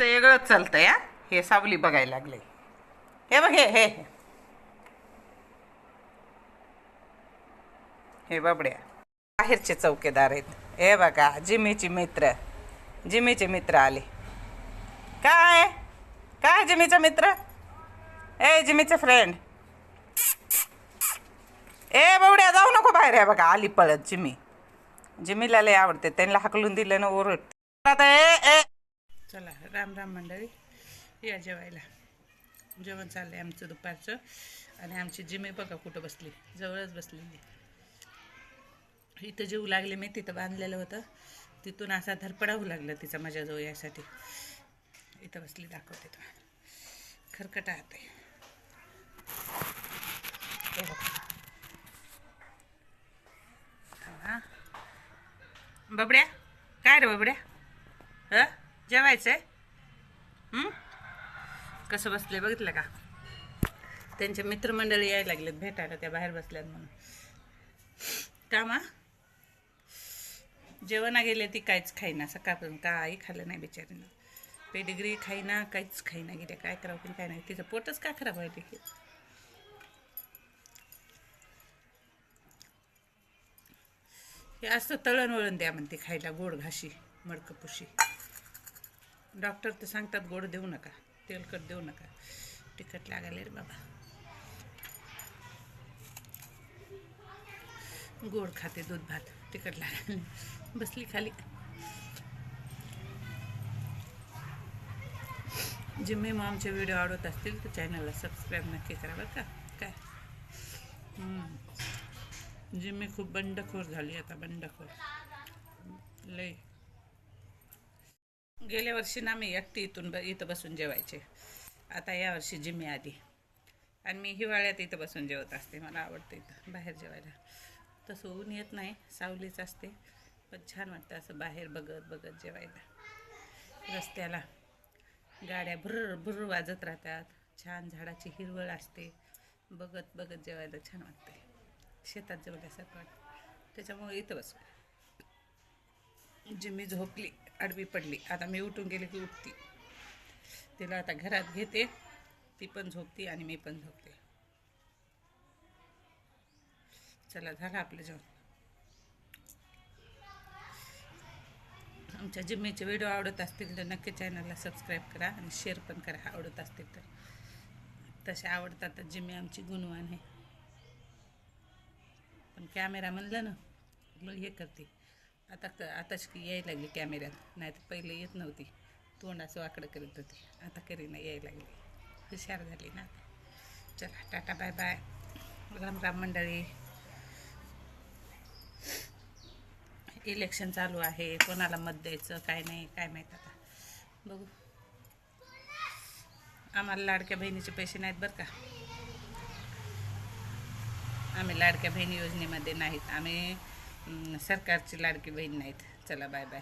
यांचं वेगळंच चालतंय हा? हे सावली बघायला लागले. हे बघ हे हे हे. बाबड्या बाहेरचे चौकेदार आहेत. हे बघा जिमीचे मित्र. जिमीचे मित्र आले. काय? काय जिमीचा मित्र? ए जिमीचे फ्रेंड ए बावड्या जाऊ नको बाहेर. आहे बघा आली पळत जिमी. जिमीला लय आवडते. त्यांना हाकलून दिलं ना ओरडते. आता ए ए चला राम राम मंडळी. या जेवायला. जेवण चाललं आहे आमचं दुपारचं. आणि आमची जिमी बघा कुठं बसली. जवळच बसलेली. इथं जेऊ लागले मी तिथं बांधलेलं होतं. तिथून असा धरपडावू लागलं तिचा माझ्याजवळ यासाठी. इथं बसली दाखवते तुम्हाला. खरकटा आहे. बबड्या? काय रे बबड्या? जेवायचं जेवायचंय कसं बसले बघितलं का? त्यांचे मित्रमंडळी यायला लागलेत भेटायला त्या बाहेर बसल्यात म्हणून. कामा? जेवणा गेले ती काहीच खाईना. सकाळपासून काही खाल्लं नाही बिचारीनं. पेडिग्री खाईना काहीच खाईना. गेल्या काय करावं पण काय नाही. तिचं पोटच का खराब आहे की हे असं तळण वळण द्या म्हणते खायला गोड घाशी मडकं पुशी. डॉक्टर तर सांगतात गोड देऊ नका तेलकट देऊ नका. तिखट लागायला रे बाबा. गोड खाते दूध भात तिखट लागायला बसली खाली. जिम्मी मॉमचे व्हिडिओ आवडत असतील तर चॅनलला सबस्क्राईब नक्की करा बरं का. काय? जिम्मी खूप बंडखोर झाली आता बंडखोर. लई. गेल्या वर्षी ना मी एकटी इथून ब इथं बसून जेवायचे. आता यावर्षी जिम्मे आली. आणि मी हिवाळ्यात इथं बसून जेवत असते. मला आवडतं इथं बाहेर जेवायला. तसं ऊन येत नाही सावलीच असते. पण छान वाटतं असं बाहेर बघत बघत जेवायला. रस्त्याला गाड्या भुर्र भुर्र वाजत राहतात. छान झाडाची हिरवळ असते. बघत बघत जेवायला छान वाटते. शेतात जेवल्यासारखं वाटतं. त्याच्यामुळे इथं बसू जिम्मी झोपली आडवी पडली. आता मी उठून गेले की उठती. तिला आता घरात घेते. ती पण झोपती आणि मी पण झोपते. चला झालं आपलं जेवण. आमच्या जिम्मीचे व्हिडिओ आवडत असतील तर नक्की चॅनलला सबस्क्राईब करा आणि शेअर पण करा आवडत असतील तर. तसे आवडतात तर जिम्मी आमची गुणवान आहे. पण कॅमेरा म्हणलं ना मग हे करते. आता क आताच यायला लागली कॅमेऱ्यात नाही तर पहिले येत नव्हती. तोंडाचं वाकडं करीत होती. आता करीना यायला लागली. हुशार झाली ना आता. चला tata bye bye. Ram Ram मंडळी. इलेक्शन चालू आहे. कोणाला मत द्यायचं काय नाही काय माहीत आता. बघू. आम्हाला लाडक्या बहिणीचे पैसे नाहीत बरं का? आम्ही लाडक्या बहिणी योजनेमध्ये नाहीत. आम्ही सरकारची लाडकी बहीण नाहीत. चला बाय बाय